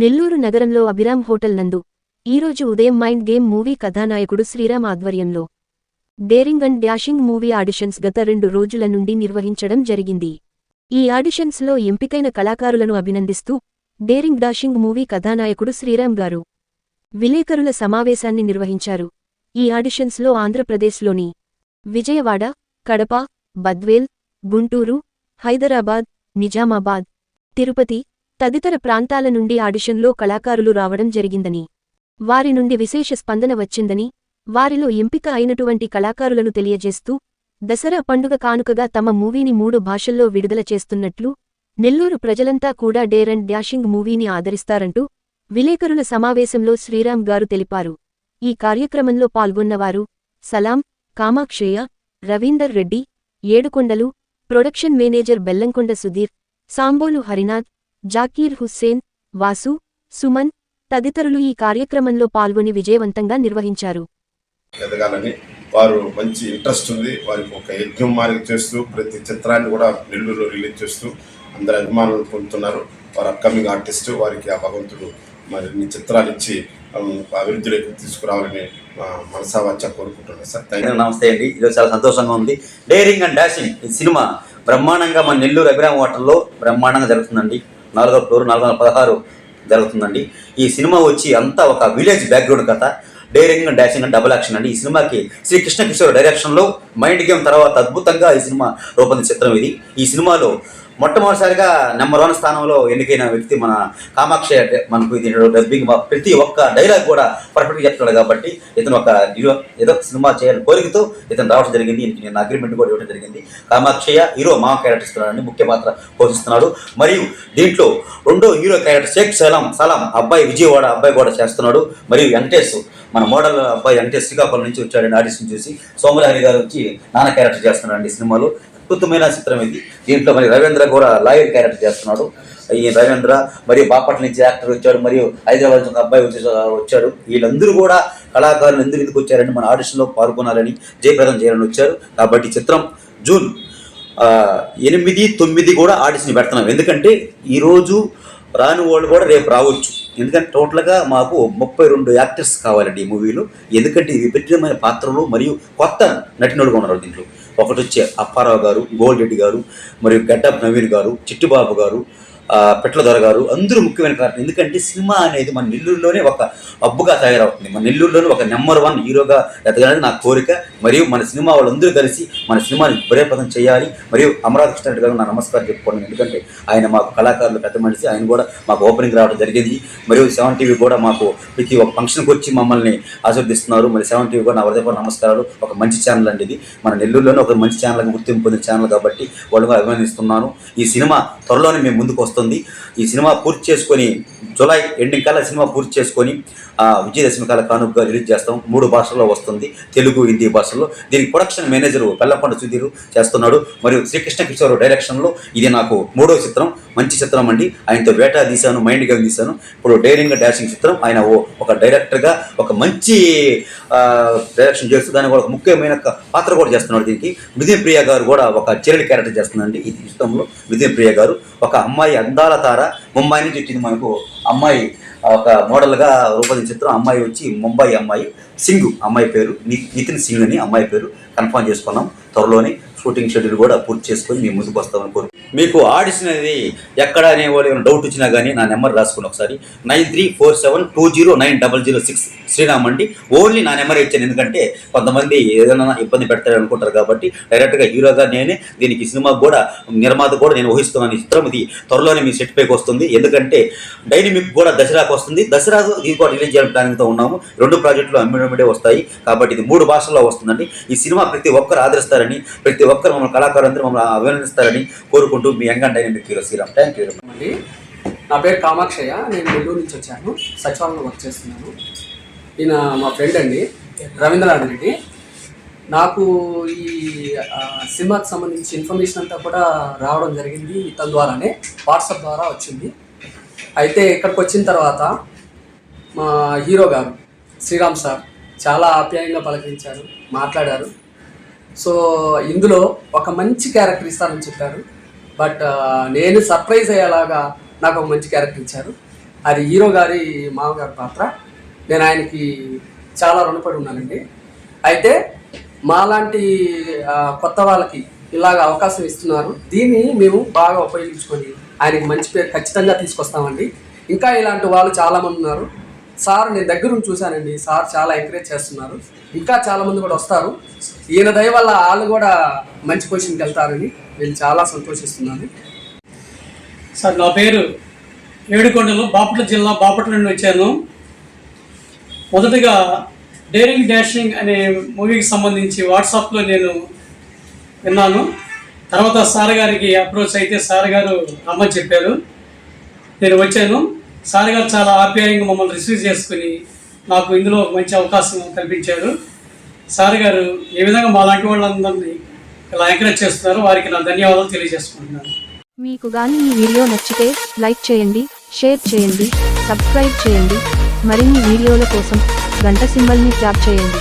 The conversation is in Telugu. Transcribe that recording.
నెల్లూరు నగరంలో అభిరామ్ హోటల్ నందు. ఈరోజు ఉదయం మైండ్ గేమ్ మూవీ కథానాయకుడు శ్రీరామ్ ఆధ్వర్యంలో. Daring and dashing movie auditions గత రెండు రోజుల నుండి నిర్వహించడం జరిగింది. ఈ ఆడిషన్స్లో ఎంపికైన కళాకారులను అభినందిస్తూ డేరింగ్ డాషింగ్ మూవీ కథానాయకుడు శ్రీరామ్ గారు విలేకరుల సమావేశాన్ని నిర్వహించారు. ఈ ఆడిషన్స్లో ఆంధ్రప్రదేశ్లోని విజయవాడ కడప బద్వేల్ గుంటూరు హైదరాబాద్ నిజామాబాద్ తిరుపతి తదితర ప్రాంతాల నుండి ఆడిషన్లో కళాకారులు రావడం జరిగిందని వారి నుండి విశేష స్పందన వచ్చిందని వారిలో ఎంపిక అయినటువంటి కళాకారులను తెలియజేస్తూ దసరా పండుగ కానుకగా తమ మూవీని మూడు భాషల్లో విడుదల చేస్తున్నట్లు నెల్లూరు ప్రజలంతా కూడా డేర్ అండ్ డాషింగ్ మూవీని ఆదరిస్తారంటూ విలేకరుల సమావేశంలో శ్రీరామ్ గారు తెలిపారు. ఈ కార్యక్రమంలో పాల్గొన్నవారు సలాం కామాక్షయ్య రవీందర్ రెడ్డి ఏడుకొండలు ప్రొడక్షన్ మేనేజర్ బెల్లంకొండ సుధీర్ సాంబోలు హరినాథ్ జాకీర్ హుస్సేన్ వాసు సుమన్ తదితరులు ఈ కార్యక్రమంలో పాల్గొని విజయవంతంగా నిర్వహించారు. ఎదగాలని వారు మంచి ఇంట్రెస్ట్ ఉంది. వారికి ఒక యజ్ఞం మారి చేస్తూ ప్రతి చిత్రాన్ని కూడా నెల్లూరులో రిలీజ్ చేస్తూ అందరి అభిమానులు పొందుతున్నారు. వారు అప్కమింగ్ ఆర్టిస్ట్ వారికి ఆ భగవంతుడు మరి ఇన్ని చిత్రాలు ఇచ్చి అభివృద్ధిలోకి తీసుకురావాలని మనసావాచ కోరుకుంటున్నాను సార్. థ్యాంక్ యూ నమస్తే అండి. ఈరోజు చాలా సంతోషంగా ఉంది. డేరింగ్ అండ్ డాషింగ్ ఈ సినిమా బ్రహ్మాండంగా మన నెల్లూరు అభిరామ హోటల్లో బ్రహ్మాండంగా జరుగుతుందండి. నాలుగో ఫ్లోర్ నాలుగు వందల పదహారు జరుగుతుందండి. ఈ సినిమా వచ్చి అంతా ఒక విలేజ్ బ్యాక్గ్రౌండ్ కథ. Daring dashing and double action అండి. ఈ సినిమాకి శ్రీ కృష్ణ కిషోర్ డైరెక్షన్లో మైండ్ గేమ్ తర్వాత అద్భుతంగా ఈ సినిమా రూపొందించిన చిత్రం ఇది. ఈ సినిమాలో మొట్టమొదటిసారిగా నెంబర్ వన్ స్థానంలో ఎన్నికైన వ్యక్తి మన కామాక్షి మనకు ఇది డబ్బింగ్ ప్రతి ఒక్క డైలాగ్ కూడా పర్ఫెక్ట్గా చెప్తాడు కాబట్టి ఇతను ఒక హీరో ఏదో సినిమా చేయాలని కోరికతో ఇతను రావడం జరిగింది. నేను అగ్రిమెంట్ కూడా ఇవ్వడం జరిగింది. కామాక్షయ్య హీరో మా క్యారెక్టర్ ఇస్తున్నాడని ముఖ్య పాత్ర పోషిస్తున్నాడు. మరియు దీంట్లో రెండో హీరో క్యారెక్టర్ షేక్ సలాం సలాం అబ్బాయి విజయవాడ అబ్బాయి కూడా చేస్తున్నాడు. మరియు వెంకటేష్ మన మోడల్ అబ్బాయి వెంకటేష్ శ్రీకాకుళం నుంచి వచ్చాడండి ఆడిషన్ చూసి సోమలహరి గారు వచ్చి నాన్న క్యారెక్టర్ చేస్తున్నాడు ఈ సినిమాలో. అద్భుతమైన చిత్రం ఇది. దీంట్లో మరి రవీంద్ర కూడా లాయర్ క్యారెక్టర్ చేస్తున్నాడు. ఈ రవీంద్ర మరియు బాపట్ల నుంచి యాక్టర్ వచ్చాడు మరియు హైదరాబాద్ నుంచి ఒక అబ్బాయి వచ్చి వచ్చాడు. వీళ్ళందరూ కూడా కళాకారులు ఎందుకు ఎందుకు వచ్చారని మన ఆడిషన్లో పాల్గొనాలని జయప్రదం చేయాలని వచ్చారు. కాబట్టి చిత్రం జూన్ ఎనిమిది తొమ్మిది కూడా ఆడిషన్ పెడుతున్నాం. ఎందుకంటే ఈరోజు రాని వాళ్ళు కూడా రేపు రావచ్చు. ఎందుకంటే టోటల్గా మాకు ముప్పై రెండు యాక్టర్స్ కావాలండి ఈ మూవీలో. ఎందుకంటే ఇది పాత్రలు మరియు కొత్త నటినడుగా ఉన్నారు దీంట్లో. ఒకటి వచ్చే అప్పారావు గారు గోల్డ్ రెడ్డి గారు మరియు గడ్డప్ నవీన్ గారు చిట్టిబాబు గారు పెట్లదొర గారు అందరూ ముఖ్యమైన కారణం. ఎందుకంటే సినిమా అనేది మన నెల్లూరులోనే ఒక అబ్బుగా తయారవుతుంది. మన నెల్లూరులోనే ఒక నెంబర్ వన్ హీరోగా ఎదగాలని నా కోరిక. మరియు మన సినిమా వాళ్ళందరూ కలిసి మన సినిమాని బరేపదం చేయాలి. మరియు అమరావతి కృష్ణ గారు నా నమస్కారం చెప్పుకోండి ఎందుకంటే ఆయన మాకు కళాకారులు పెద్ద మనిషి. ఆయన కూడా మాకు ఓపెనింగ్ రావడం జరిగింది. మరియు సెవెన్ టీవీ కూడా మాకు ప్రతి ఒక ఫంక్షన్కి వచ్చి మమ్మల్ని ఆశీర్దిస్తున్నారు మరి సెవెన్ టీవీ కూడా నా హృదయపూర్వక నమస్కారాలు. ఒక మంచి ఛానల్ అండి ఇది మన నెల్లూరులోనే ఒక మంచి ఛానల్ గుర్తింపు పొందిన ఛానల్ కాబట్టి వాళ్ళు అభినందిస్తున్నాను. ఈ సినిమా త్వరలోనే మేము ముందుకు వస్తుంది. ఈ సినిమా పూర్తి చేసుకొని జూలై ఎండింగ్ కల్లా సినిమా పూర్తి చేసుకొని విజయదశమి కాల కానుకగా రిలీజ్ చేస్తాం. మూడు భాషల్లో వస్తుంది. తెలుగు హిందీ భాషల్లో. దీనికి ప్రొడక్షన్ మేనేజర్ బెల్లంకొండ సుధీర్ చేస్తున్నాడు. మరియు శ్రీకృష్ణ కిషోర్ డైరెక్షన్లో ఇది నాకు మూడో చిత్రం మంచి చిత్రం అండి. ఆయనతో వేటా తీశాను మైండ్ గేమ్ తీశాను. ఇప్పుడు డైరింగ్ డాషింగ్ చిత్రం. ఆయన ఓ ఒక డైరెక్టర్గా ఒక మంచి డైరెక్షన్ చేస్తూ దాని కూడా ఒక ముఖ్యమైన పాత్ర కూడా చేస్తున్నాడు దీనికి. మిథున్ ప్రియ గారు కూడా ఒక చెల్లెలి క్యారెక్టర్ చేస్తుందండి ఈ చిత్రంలో. మిథున్ ప్రియ గారు ఒక అమ్మాయి అందాల తార ముంబై నుంచి వచ్చింది మనకు అమ్మాయి ఒక మోడల్గా రూపొందించిన చిత్రం. అమ్మాయి వచ్చి ముంబై అమ్మాయి సింగ్ అమ్మాయి పేరు. నితిన్ సింగ్ అని అమ్మాయి పేరు. కన్ఫర్మ్ చేసుకున్నాం. త్వరలోనే షూటింగ్ షెడ్యూల్ కూడా పూర్తి చేసుకొని మేము ముందుకు వస్తామని కోరుకుంటున్నాం. మీకు ఆడిసినది ఎక్కడ అనే వాళ్ళు ఏమైనా డౌట్ వచ్చినా కానీ నా నెంబర్ రాసుకోండి ఒకసారి. Nine three four seven two zero nine double zero six Sriram అండి. ఓన్లీ నా నెంబర్ ఇచ్చాను. ఎందుకంటే కొంతమంది ఏదైనా ఇబ్బంది పెడతారు అనుకుంటారు కాబట్టి డైరెక్ట్గా హీరోగా నేనే దీనికి సినిమా కూడా నిర్మాత కూడా నేను ఊహిస్తున్నాను. ఈ చిత్రం ఇది త్వరలోనే మీ సెట్ పైకి వస్తుంది. ఎందుకంటే డైనమిక్ కూడా దసరాకు వస్తుంది. దసరా ఇది కూడా రిలీజ్ చేయడం ప్లానింగ్తో ఉన్నాము. రెండు ప్రాజెక్టులు అమ్మిడమిడే వస్తాయి. కాబట్టి ఇది మూడు భాషల్లో వస్తుందండి. ఈ సినిమా ప్రతి ఒక్కరు ఆదరిస్తారని ప్రతి ఒక్కరు మమ్మల్ని కళాకారులందరూ మమ్మల్ని అభినందిస్తారని కోరుకుంటూ మీ young and hero Sriram. Thank you అండి నా పేరు కామాక్షయ్య నేను నెల్లూరు నుంచి వచ్చాను సచివాలయంలో వర్క్ చేస్తున్నాను. ఈయన మా ఫ్రెండ్ అండి రవీంద్రనాథ్ రెడ్డి. నాకు ఈ సినిమాకి సంబంధించి ఇన్ఫర్మేషన్ అంతా కూడా రావడం జరిగింది ఇతని ద్వారానే వాట్సాప్ ద్వారా వచ్చింది. అయితే ఇక్కడికి వచ్చిన తర్వాత మా హీరో గారు శ్రీరామ్ సార్ చాలా ఆప్యాయంగా పలకరించారు మాట్లాడారు. సో ఇందులో ఒక మంచి క్యారెక్టర్ ఇస్తారని చెప్పారు. బట్ నేను సర్ప్రైజ్ అయ్యేలాగా నాకు ఒక మంచి క్యారెక్టర్ ఇచ్చారు. అది హీరో గారి మామగారి పాత్ర. నేను ఆయనకి చాలా రుణపడి ఉన్నానండి. అయితే మాలాంటి కొత్త వాళ్ళకి ఇలాగ అవకాశం ఇస్తున్నారు. దీన్ని మేము బాగా ఉపయోగించుకొని ఆయనకి మంచి పేరు ఖచ్చితంగా తీసుకొస్తామండి. ఇంకా ఇలాంటి వాళ్ళు చాలామంది ఉన్నారు. సార్ నేను దగ్గరుండి చూశానండి. సార్ చాలా ఎంకరేజ్ చేస్తున్నారు. ఇంకా చాలామంది కూడా వస్తారు. ఈయన దయ వల్ల వాళ్ళు కూడా మంచి పొజిషన్కి వెళ్తారని నేను చాలా సంతోషిస్తున్నాను. సార్ నా పేరు ఏడుకొండలు బాపట్ల జిల్లా బాపట్ల నుండి వచ్చాను. మొదటగా డేరింగ్ డాషింగ్ అనే మూవీకి సంబంధించి వాట్సాప్లో నేను విన్నాను. తర్వాత సార్ గారికి అప్రోచ్ అయితే సార్ గారు రమ్మని చెప్పారు. నేను వచ్చాను. సార్ గారు చాలా ఆప్యాయంగా మమ్మల్ని రిసీవ్ చేసుకుని నాకు ఇందులో మంచి అవకాశం కల్పించారు. సార్ గారు ఏ విధంగా మా లాంటి వాళ్ళందరినీ ఇలా ఎంకరేజ్ చేస్తున్నారు వారికి నా ధన్యవాదాలు తెలియజేసుకుంటున్నాను. మీకు గాని ఈ వీడియో నచ్చితే లైక్ చేయండి షేర్ చేయండి సబ్స్క్రైబ్ చేయండి. మరిన్ని వీడియోల కోసం గంట సింబల్ని ట్యాప్ చేయండి.